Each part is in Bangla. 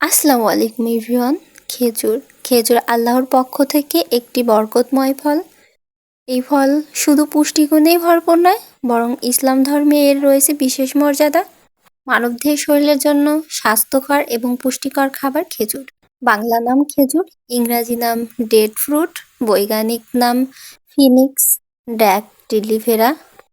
আসসালামু আলাইকুম এভরিওয়ান। খেজুর। খেজুর আল্লাহর পক্ষ থেকে একটি বরকতময় ফল। এই ফল শুধু পুষ্টিগুণেই ভরপুর নয়, বরং ইসলাম ধর্মে এর রয়েছে বিশেষ মর্যাদা। মানবদেহের শরীরের জন্য স্বাস্থ্যকর এবং পুষ্টিকর খাবার খেজুর। বাংলা নাম খেজুর, ইংরাজি নাম ডেড ফ্রুট, বৈজ্ঞানিক নাম ফিনিক্স, ড্যাক ডিলিভেরা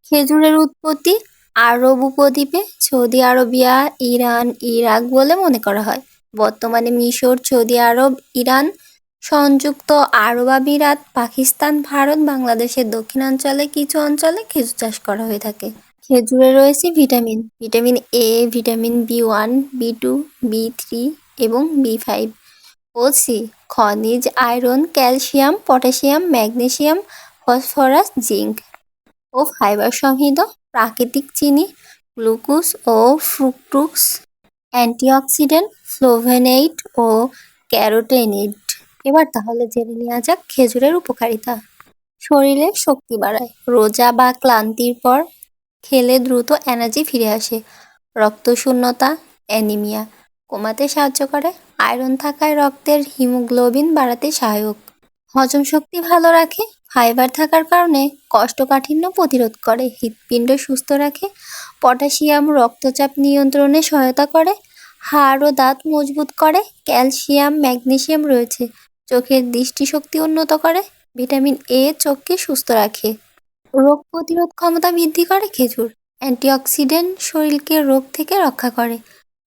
খেজুরের উৎপত্তি আরব উপদ্বীপে, সৌদি আরবিয়া, ইরান, ইরাক বলে মনে করা হয়। বর্তমানে মিশর, সৌদি আরব, ইরান, সংযুক্ত আরব আমিরাত, পাকিস্তান, ভারত, বাংলাদেশের দক্ষিণাঞ্চলে কিছু অঞ্চলে খেজুর চাষ করা হয়ে থাকে। খেজুরে রয়েছে vitamin vitamin A vitamin B one B two B three এবং বি ফাইভ ও সি খনিজ, iron, calcium, potassium, magnesium, phosphorus, zinc ও ফাইবার সমৃদ্ধ প্রাকৃতিক চিনি, গ্লুকোজ ও ফ্রুক্টোজ অ্যান্টিঅক্সিডেন্ট ফ্লোভেনেইড ও ক্যারোটেনিড এবার তাহলে জেনে নেওয়া যাক খেজুরের উপকারিতা। শরীরে শক্তি বাড়ায়। রোজা বা ক্লান্তির পর খেলে দ্রুত এনার্জি ফিরে আসে। রক্তশূন্যতা, অ্যানিমিয়া কমাতে সাহায্য করে। আয়রন থাকায় রক্তের হিমোগ্লোবিন বাড়াতে সহায়ক। হজম শক্তি ভালো রাখে। ফাইবার থাকার কারণে কষ্টকাঠিন্য প্রতিরোধ করে। হৃৎপিণ্ড সুস্থ রাখে। পটাশিয়াম রক্তচাপ নিয়ন্ত্রণে সহায়তা করে, হাড় ও দাঁত মজবুত করে, ক্যালসিয়াম, ম্যাগনেসিয়াম রয়েছে। চোখের দৃষ্টিশক্তি উন্নত করে, ভিটামিন এ চোখকে সুস্থ রাখে। রোগ প্রতিরোধ ক্ষমতা বৃদ্ধি করে খেজুর। অ্যান্টিঅক্সিডেন্ট শরীরকে রোগ থেকে রক্ষা করে।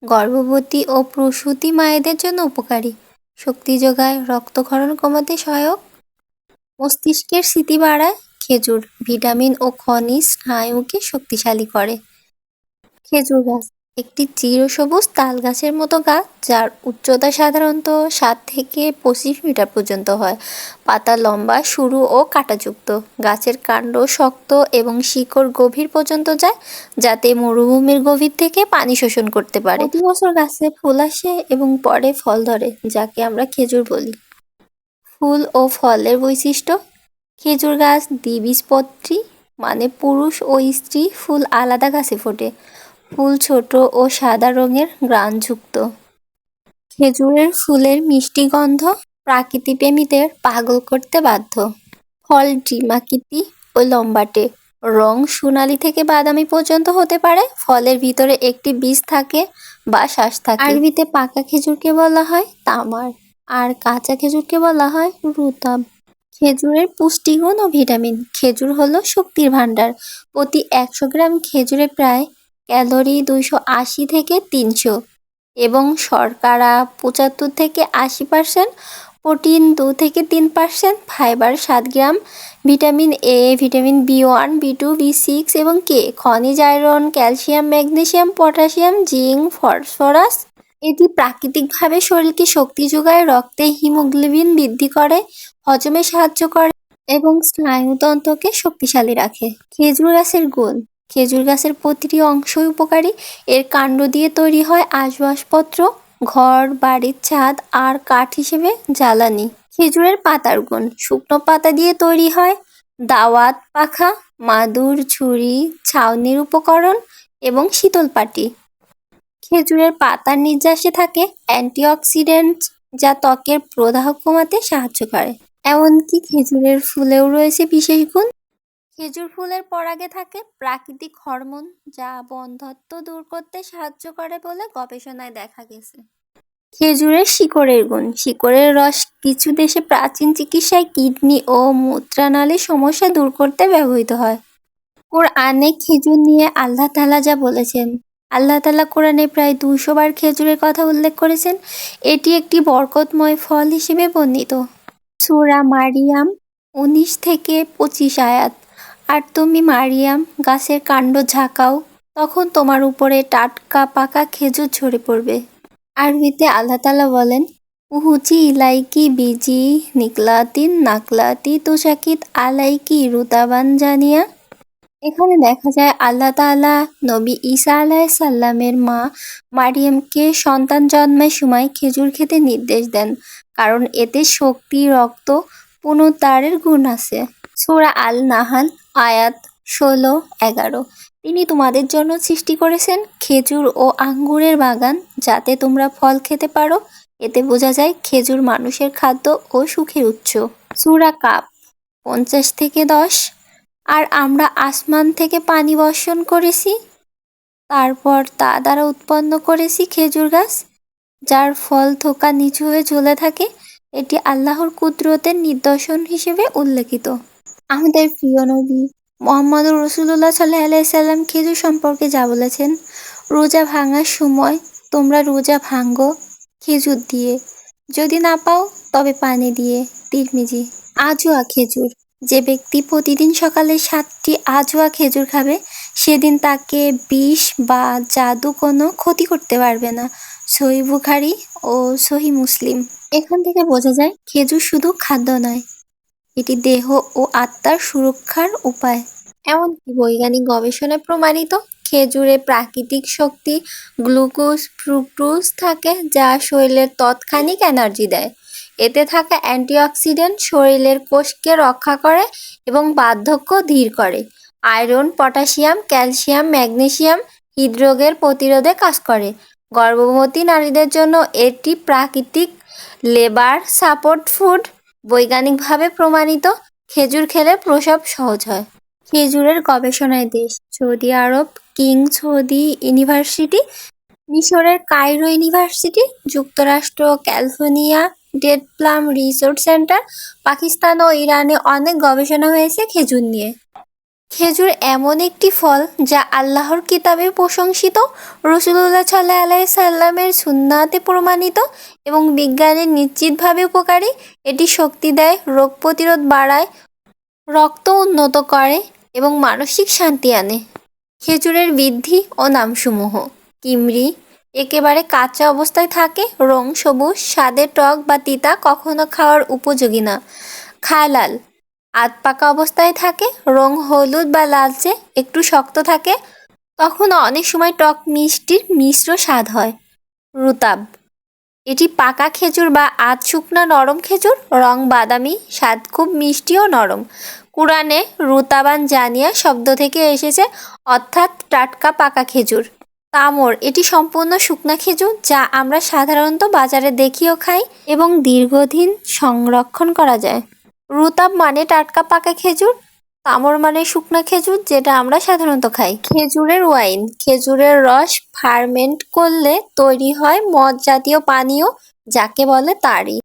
গর্ভবতী ও প্রসূতি মায়েদের জন্য উপকারী। শক্তি যোগায়, রক্তক্ষরণ কমাতে সহায়ক। মস্তিষ্কের স্মৃতি বাড়ায়, খেজুর, ভিটামিন ও খনিজ স্নায়ুকে শক্তিশালী করে। খেজুর গাছ। একটি চিরসবুজ তাল গাছের মতো গাছ, যার উচ্চতা সাধারণত সাত থেকে পঁচিশ মিটার পর্যন্ত হয়। পাতা লম্বা, সরু ও কাঁটাযুক্ত। গাছের কাণ্ড শক্ত এবং শিকড় গভীর পর্যন্ত যায়, যাতে মরুভূমির গভীর থেকে পানি শোষণ করতে পারে। প্রতি বছর গাছে ফুল আসে এবং পরে ফল ধরে, যাকে আমরা খেজুর বলি। ফুল ও ফলের বৈশিষ্ট্য? খেজুর গাছ দ্বিবীজপত্রী মানে পুরুষ ও স্ত্রী ফুল আলাদা গাছে ফোটে। ফুল ছোট ও সাদা রঙের গ্রানযুক্ত। খেজুরের ফুলের মিষ্টি গন্ধ প্রাকৃতিপ্রেমীদের পাগল করতে বাধ্য। ফল ডিমাকৃতি ও লম্বাটে। রং সোনালি থেকে বাদামি পর্যন্ত হতে পারে। ফলের ভিতরে একটি বীজ থাকে বা শ্বাস থাকে। আরবিতে পাকা খেজুরকে বলা হয় তামার। আর কাঁচা খেজুরকে বলা হয় রুতাব খেজুরের পুষ্টিগুণ ও ভিটামিন। খেজুর হলো শক্তির ভাণ্ডার। প্রতি একশো গ্রাম খেজুরে প্রায় ক্যালোরি দুইশো আশি থেকে তিনশো এবং শর্করা পঁচাত্তর থেকে আশি পার্সেন্ট, প্রোটিন দু থেকে তিন পার্সেন্ট, ফাইবার সাত gram, vitamin A, vitamin B one, B two, B six এবং কে, খনিজ iron, calcium magnesium potassium, zinc, phosphorus. এটি প্রাকৃতিকভাবে শরীরকে শক্তি যোগায়, রক্তে হিমোগ্লোবিন বৃদ্ধি করে, হজমে সাহায্য করে এবং স্নায়ুতন্ত্রকে শক্তিশালী রাখে। খেজুর গাছের গুণ খেজুর গাছের প্রতিটি অংশই উপকারী। এর কাণ্ড দিয়ে তৈরি হয় আসবাবপত্র ঘর, বাড়ির ছাদ আর কাঠ হিসেবে জ্বালানি। খেজুরের পাতার গুণ, শুকনো পাতা দিয়ে তৈরি হয়। দাওয়াত, পাখা, মাদুর ঝুড়ি ছাউনির উপকরণ এবং শীতল পাটি। খেজুরের পাতার নির্যাসে থাকে অ্যান্টিঅক্সিডেন্ট যা ত্বকের প্রদাহ কমাতে সাহায্য করে। এমনকি খেজুরের ফুলেও রয়েছে বিশেষ গুণ। খেজুর ফুলের পরাগে থাকে প্রাকৃতিক হরমোন, যা বন্ধত্ব দূর করতে সাহায্য করে বলে গবেষণায় দেখা গেছে। খেজুরের শিকড়ের গুণ, শিকড়ের রস কিছু দেশে প্রাচীন চিকিৎসায় কিডনি ও মূত্রানালীর সমস্যা দূর করতে ব্যবহৃত হয়। কোরআনে খেজুর নিয়ে আল্লাহ তালা যা বলেছেন, আল্লাহ তালা কোরআনে প্রায় দুশো বার খেজুরের কথা উল্লেখ করেছেন, এটি একটি বরকতময় ফল হিসেবে বর্ণিত। সুরা মারিয়াম উনিশ থেকে পঁচিশ আয়াত। আর তুমি মারিয়াম, গাছের কাণ্ড ঝাঁকাও, তখন তোমার উপরে টাটকা পাকা খেজুর ঝরে পড়বে। আরবিতে আল্লাহ তালা বলেন, উহুচি ইলাইকি বিজি নিকলাতিন নাকলাতি তুষাকিত আলাইকি রুতাবান জানিয়া। এখানে দেখা যায় আল্লাহ তাআলা নবী ঈসা আলাইহিস সাল্লামের মা মারিয়ামকে সন্তান জন্মের সময় খেজুর খেতে নির্দেশ দেন, কারণ এতে শক্তি, রক্ত, পুনরুদ্ধারের গুণ আছে। সূরা আল নাহাল আয়াত ষোলো, এগারো। তিনি তোমাদের জন্য সৃষ্টি করেছেন খেজুর ও আঙ্গুরের বাগান, যাতে তোমরা ফল খেতে পারো। এতে বোঝা যায় খেজুর মানুষের খাদ্য ও সুখের উৎস। সুরা কাপ পঞ্চাশ থেকে দশ। আর আমরা আসমান থেকে পানি বর্ষণ করেছি। তারপর তা দ্বারা উৎপন্ন করেছি খেজুর গাছ, যার ফল থোকা নিচু হয়ে ঝুলে থাকে। এটি আল্লাহর কুদরতের নিদর্শন হিসেবে উল্লেখিত। আমাদের প্রিয় নবী মোহাম্মদ রসুল্লাহ সাল্লাহ আলাইসাল্লাম খেজুর সম্পর্কে যা বলেছেন, রোজা ভাঙার সময় তোমরা রোজা ভাঙ্গো খেজুর দিয়ে। যদি না পাও, তবে পানি দিয়ে। তিরমিজি, আজোয়া খেজুর। যে ব্যক্তি প্রতিদিন সকালে সাতটি আজোয়া খেজুর খাবে, সেদিন তাকে বিষ বা জাদু কোনো ক্ষতি করতে পারবে না। সহি বুখারি ও সহি মুসলিম। এখান থেকে বোঝা যায়, খেজুর শুধু খাদ্য নয় এটি দেহ ও আত্মার সুরক্ষার উপায়। এমনকি বৈজ্ঞানিক গবেষণায় প্রমাণিত খেজুরে প্রাকৃতিক শক্তি, গ্লুকোজ, ফ্রুক্টোজ থাকে যা শরীরের তৎক্ষণিক এনার্জি দেয়। এতে থাকা অ্যান্টিঅক্সিডেন্ট শরীরের কোষকে রক্ষা করে এবং বার্ধক্য ধীর করে। আয়রন, পটাশিয়াম, ক্যালসিয়াম, ম্যাগনেসিয়াম হৃদরোগের প্রতিরোধে কাজ করে। গর্ভবতী নারীদের জন্য এটি প্রাকৃতিক লেবার সাপোর্ট ফুড। বৈজ্ঞানিকভাবে প্রমাণিত খেজুর খেলে প্রসব সহজ হয়। খেজুরের গবেষণায় দেশ, Saudi Arab, King Saudi University, মিশরের কায়রো ইউনিভার্সিটি, যুক্তরাষ্ট্র, California, date palm research centre, Pakistan ও ইরানে অনেক গবেষণা হয়েছে খেজুর নিয়ে। খেজুর এমন একটি ফল যা আল্লাহর কিতাবে প্রশংসিত। রসুল্লাহ সাল্লাহ আলাইসাল্লামের সুন্নাতে প্রমাণিত এবং বিজ্ঞানের নিশ্চিতভাবে উপকারী। এটি শক্তি দেয়, রোগ প্রতিরোধ বাড়ায়, রক্ত উন্নত করে এবং মানসিক শান্তি আনে। খেজুরের বৃদ্ধি ও নামসমূহ। কিমরি একেবারে কাঁচা অবস্থায় থাকে, রং সবুজ, স্বাদে টক বা তিতা কখনো খাওয়ার উপযোগী না। খালাল আধ পাকা অবস্থায় থাকে, রং হলুদ বা লালচে, একটু শক্ত থাকে। তখন অনেক সময় টক মিষ্টির মিশ্র স্বাদ হয়। রুতাব। এটি পাকা খেজুর বা আধ শুকনা নরম খেজুর, রং বাদামি, স্বাদ খুব মিষ্টি ও নরম। কুরআনে রুতাবান জানিয়া শব্দ থেকে এসেছে, অর্থাৎ টাটকা পাকা খেজুর। তামর, এটি সম্পূর্ণ শুকনা খেজুর, যা আমরা সাধারণত বাজারে দেখিও খাই এবং দীর্ঘদিন সংরক্ষণ করা যায়। রুতাব মানে টাটকা পাকা খেজুর তামর মানে শুকনা খেজুর, যেটা আমরা সাধারণত খাই। খেজুরের ওয়াইন, খেজুরের রস ফার্মেন্ট করলে তৈরি হয় মদ জাতীয় পানীয়, যাকে বলে তারি।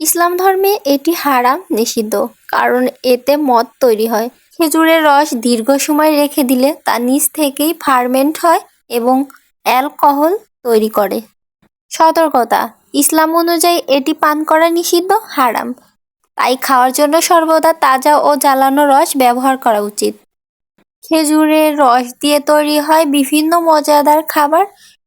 ইসলাম ধর্মে এটি হারাম, নিষিদ্ধ, কারণ এতে মদ তৈরি হয়। খেজুরের রস দীর্ঘ সময় রেখে দিলে তা নিচ থেকেই ফার্মেন্ট হয় এবং অ্যালকোহল তৈরি করে। সতর্কতা, ইসলাম অনুযায়ী এটি পান করা নিষিদ্ধ, হারাম। তাই খাওয়ার জন্য সর্বদা তাজা ও জ্বালানো রস ব্যবহার করা উচিত। খেজুরের রস দিয়ে তৈরি হয় বিভিন্ন মজাদার খাবার।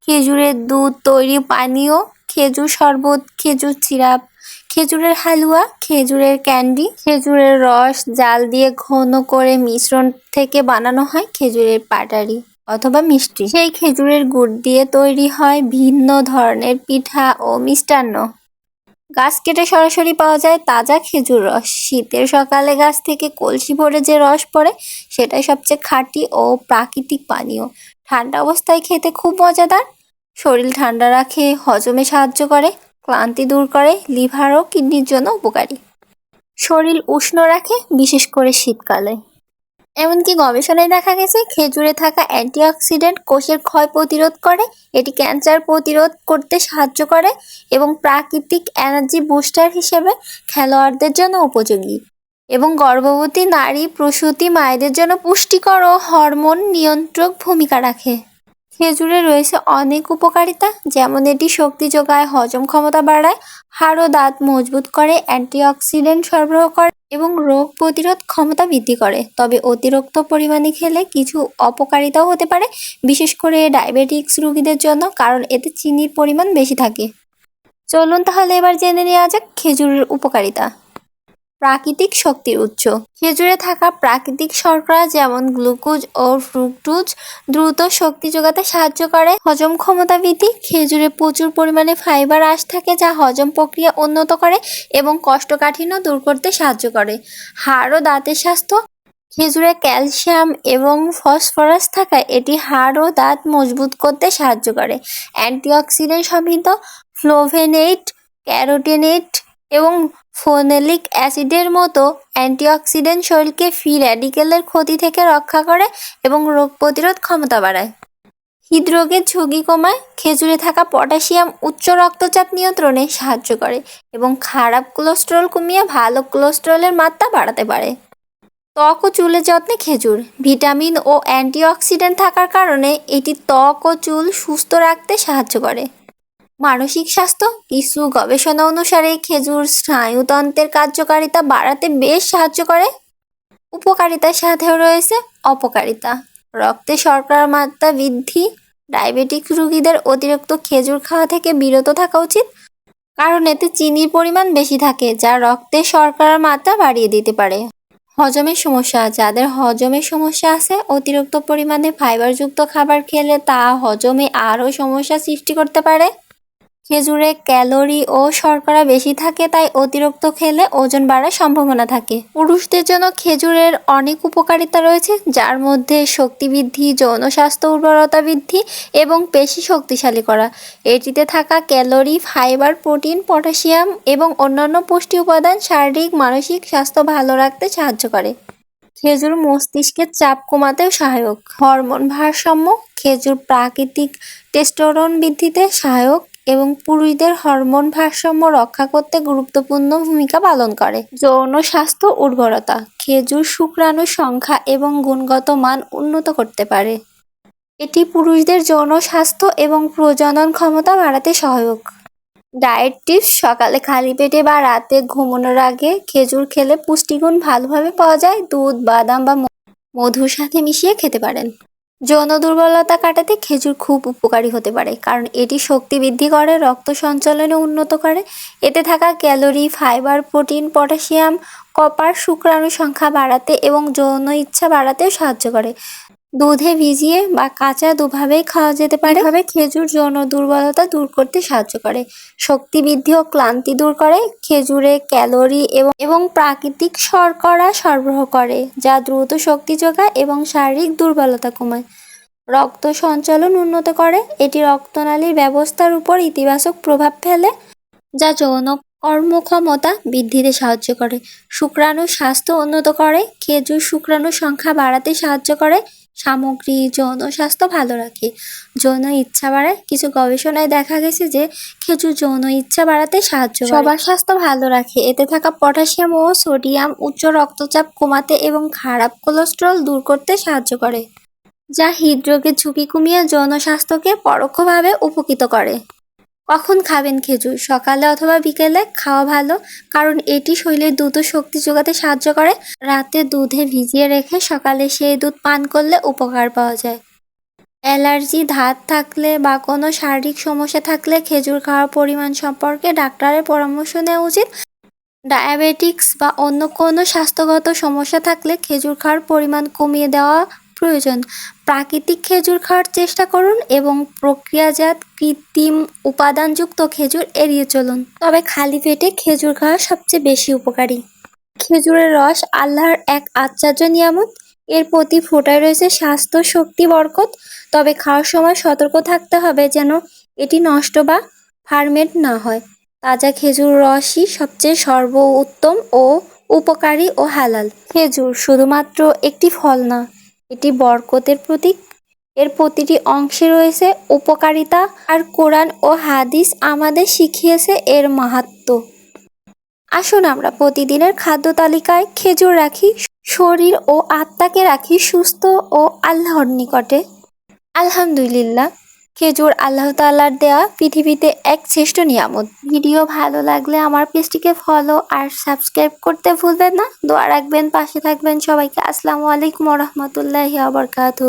খেজুরের দুধ তৈরি পানীয়, খেজুর শরবত, খেজুর সিরাপ, খেজুরের হালুয়া, খেজুরের ক্যান্ডি, খেজুরের রস, জাল দিয়ে ঘন করে মিশ্রণ থেকে বানানো হয় খেজুরের পাটারি অথবা মিষ্টি। সেই খেজুরের গুড় দিয়ে তৈরি হয় ভিন্ন ধরনের পিঠা ও মিষ্টান্ন। গাছ কেটে সরাসরি পাওয়া যায় তাজা খেজুর রস। শীতের সকালে গাছ থেকে কলসি ভরে যে রস পড়ে, সেটাই সবচেয়ে খাঁটি ও প্রাকৃতিক পানীয়। ঠান্ডা অবস্থায় খেতে খুব মজাদার। শরীর ঠান্ডা রাখে, হজমে সাহায্য করে, ক্লান্তি দূর করে, লিভার ও কিডনির জন্য উপকারী। শরীর উষ্ণ রাখে, বিশেষ করে শীতকালে। এমনকি গবেষণায় দেখা গেছে, খেজুরে থাকা অ্যান্টিঅক্সিডেন্ট কোষের ক্ষয় প্রতিরোধ করে এটি ক্যান্সার প্রতিরোধ করতে সাহায্য করে এবং প্রাকৃতিক এনার্জি বুস্টার হিসেবে খেলোয়াড়দের জন্য উপযোগী। এবং গর্ভবতী নারী প্রসূতি মায়েদের জন্য পুষ্টিকর ও হরমোন নিয়ন্ত্রক ভূমিকা রাখে। খেজুরে রয়েছে অনেক উপকারিতা, যেমন এটি শক্তি যোগায়, হজম ক্ষমতা বাড়ায়, হাড় ও দাঁত মজবুত করে, অ্যান্টিঅক্সিডেন্ট সরবরাহ করে এবং রোগ প্রতিরোধ ক্ষমতা বৃদ্ধি করে। তবে অতিরিক্ত পরিমাণে খেলে কিছু অপকারিতাও হতে পারে, বিশেষ করে ডায়াবেটিক্স রোগীদের জন্য, কারণ এতে চিনির পরিমাণ বেশি থাকে। চলুন তাহলে এবার জেনে নেওয়া যাক খেজুরের উপকারিতা। প্রাকৃতিক শক্তির উৎস। খেজুরে থাকা প্রাকৃতিক শর্করা যেমন গ্লুকোজ ও ফ্রুক্টোজ দ্রুত শক্তি যোগাতে সাহায্য করে। হজম ক্ষমতা বৃদ্ধি, খেজুরে প্রচুর পরিমাণে ফাইবার আঁশ থাকে যা হজম প্রক্রিয়া উন্নত করে এবং কষ্টকাঠিন্য দূর করতে সাহায্য করে। হাড় ও দাঁতের স্বাস্থ্য। খেজুরে ক্যালসিয়াম এবং ফসফরাস থাকায় এটি হাড় ও দাঁত মজবুত করতে সাহায্য করে। অ্যান্টিঅক্সিডেন্ট সমৃদ্ধ। ফ্লোভেনেট, ক্যারোটেনেট এবং ফোনেলিক অ্যাসিডের মতো অ্যান্টিঅক্সিডেন্ট শরীরকে ফ্রি র্যাডিকেলের ক্ষতি থেকে রক্ষা করে এবং রোগ প্রতিরোধ ক্ষমতা বাড়ায়। হৃদরোগের ঝুঁকি কমায়, খেজুরে থাকা পটাশিয়াম উচ্চ রক্তচাপ নিয়ন্ত্রণে সাহায্য করে এবং খারাপ কোলেস্টেরল কমিয়ে ভালো কোলেস্টেরলের মাত্রা বাড়াতে পারে। ত্বক ও চুলের যত্নে খেজুর, ভিটামিন ও অ্যান্টিঅক্সিডেন্ট থাকার কারণে এটি ত্বক ও চুল সুস্থ রাখতে সাহায্য করে। মানসিক স্বাস্থ্য, কিছু গবেষণা অনুসারে খেজুর স্নায়ুতন্ত্রের কার্যকারিতা বাড়াতে বেশ সাহায্য করে। উপকারিতার সাথেও রয়েছে অপকারিতা। রক্তে শর্করার মাত্রা বৃদ্ধি, ডায়াবেটিক রোগীদের অতিরিক্ত খেজুর খাওয়া থেকে বিরত থাকা উচিত, কারণ এতে চিনির পরিমাণ বেশি থাকে, যা রক্তে শর্করার মাত্রা বাড়িয়ে দিতে পারে। হজমের সমস্যা, যাদের হজমের সমস্যা আছে, অতিরিক্ত পরিমাণে ফাইবারযুক্ত খাবার খেলে তা হজমে আরও সমস্যা সৃষ্টি করতে পারে। খেজুরে ক্যালোরি ও শর্করা বেশি থাকে, তাই অতিরিক্ত খেলে ওজন বাড়ার সম্ভাবনা থাকে। পুরুষদের জন্য খেজুরের অনেক উপকারিতা রয়েছে, যার মধ্যে শক্তি বৃদ্ধি, যৌন স্বাস্থ্য উর্বরতা বৃদ্ধি এবং পেশি শক্তিশালী করা। এটিতে থাকা ক্যালোরি, ফাইবার, প্রোটিন, পটাশিয়াম এবং অন্যান্য পুষ্টি উপাদান শারীরিক, মানসিক স্বাস্থ্য ভালো রাখতে সাহায্য করে। খেজুর মস্তিষ্কের চাপ কমাতেও সহায়ক। হরমোন ভারসাম্য, খেজুর প্রাকৃতিক টেস্টোরন বৃদ্ধিতে সহায়ক। এবং পুরুষদের হরমোন ভারসাম্য রক্ষা করতে গুরুত্বপূর্ণ ভূমিকা পালন করে। যৌন স্বাস্থ্য উর্বরতা, খেজুর শুক্রাণুর সংখ্যা এবং গুণগত মান উন্নত করতে পারে। এটি পুরুষদের যৌন স্বাস্থ্য এবং প্রজনন ক্ষমতা বাড়াতে সহায়ক। ডায়েট টিপস, সকালে খালি পেটে বা রাতে ঘুমানোর আগে খেজুর খেলে পুষ্টিগুণ ভালোভাবে পাওয়া যায়। দুধ, বাদাম বা মধুর সাথে মিশিয়ে খেতে পারেন। যৌন দুর্বলতা কাটাতে খেজুর খুব উপকারী হতে পারে, কারণ এটি শক্তি বৃদ্ধি করে, রক্ত সঞ্চালনে উন্নত করে। এতে থাকা calorie, fibre, protein, potassium, copper শুক্রাণু সংখ্যা বাড়াতে এবং যৌন ইচ্ছা বাড়াতে সাহায্য করে। দুধে ভিজিয়ে বা কাঁচা দুভাবেই খাওয়া যেতে পারে। এভাবে খেজুর যৌন দুর্বলতা দূর করতে সাহায্য করে। শক্তি বৃদ্ধি ও ক্লান্তি দূর করে। খেজুরে ক্যালোরি এবং এবং প্রাকৃতিক শর্করা সরবরাহ করে, যা দ্রুত শক্তি যোগায় এবং শারীরিক দুর্বলতা কমায়। রক্ত সঞ্চালন উন্নত করে। এটি রক্তনালীর ব্যবস্থার উপর ইতিবাচক প্রভাব ফেলে, যা যৌন কর্মক্ষমতা বৃদ্ধিতে সাহায্য করে। শুক্রাণু স্বাস্থ্য উন্নত করে। খেজুর শুক্রাণুর সংখ্যা বাড়াতে সাহায্য করে। সামগ্রী, যৌন স্বাস্থ্য ভালো রাখে। যৌন ইচ্ছা বাড়ায় কিছু গবেষণায় দেখা গেছে যে, খেজুর যৌন ইচ্ছা বাড়াতে সাহায্য সবার স্বাস্থ্য ভালো রাখে। এতে থাকা পটাশিয়াম ও সোডিয়াম, উচ্চ রক্তচাপ কমাতে এবং খারাপ কোলেস্ট্রল দূর করতে সাহায্য করে, যা হৃদরোগের ঝুঁকি কমিয়ে যৌন স্বাস্থ্যকে পরোক্ষভাবে উপকৃত করে। কখন খাবেন খেজুর? সকালে অথবা বিকেলে? খাওয়া ভালো। কারণ এটি শরীরে দ্রুত শক্তি যোগাতে সাহায্য করে। রাতে দুধে ভিজিয়ে রেখে সকালে সেই দুধ পান করলে উপকার পাওয়া যায়। অ্যালার্জি, ধাত থাকলে বা কোনো শারীরিক সমস্যা থাকলে খেজুর খাওয়ার পরিমাণ সম্পর্কে ডাক্তারের পরামর্শ নেওয়া উচিত। ডায়াবেটিক্স বা অন্য কোনো স্বাস্থ্যগত সমস্যা থাকলে খেজুর খাওয়ার পরিমাণ কমিয়ে দেওয়া প্রয়োজন। প্রাকৃতিক খেজুর খাওয়ার চেষ্টা করুন এবং প্রক্রিয়াজাত কৃত্রিম উপাদানযুক্ত খেজুর এড়িয়ে চলুন। তবে খালি পেটে খেজুর খাওয়া সবচেয়ে বেশি উপকারী। খেজুরের রস আল্লাহর এক আশ্চর্য নিয়ামত। এর প্রতি ফোটায় রয়েছে স্বাস্থ্য শক্তি বরকত। তবে খাওয়ার সময় সতর্ক থাকতে হবে যেন এটি নষ্ট বা ফার্মেট না হয়। তাজা খেজুর রসই সবচেয়ে সর্ব উত্তম ও উপকারী ও হালাল। খেজুর শুধুমাত্র একটি ফল না এটি বরকতের প্রতীক। এর প্রতিটি অংশে রয়েছে উপকারিতা আর কোরআন ও হাদিস আমাদের শিখিয়েছে এর মাহাত্ম। আসুন আমরা প্রতিদিনের খাদ্য তালিকায় খেজুর রাখি, শরীর ও আত্মাকে রাখি সুস্থ ও আল্লাহর নিকটে। আলহামদুলিল্লাহ। খেজুর আল্লাহ তাল্লার দেয়া পৃথিবীতে এক শ্রেষ্ঠ নিয়ামত। ভিডিও ভালো লাগলে আমার পেজটিকে ফলো আর সাবস্ক্রাইব করতে ভুলবেন না। দোয়া রাখবেন, পাশে থাকবেন সবাইকে। আসসালামু আলাইকুম রহমতুল্লাহ আবরকাতু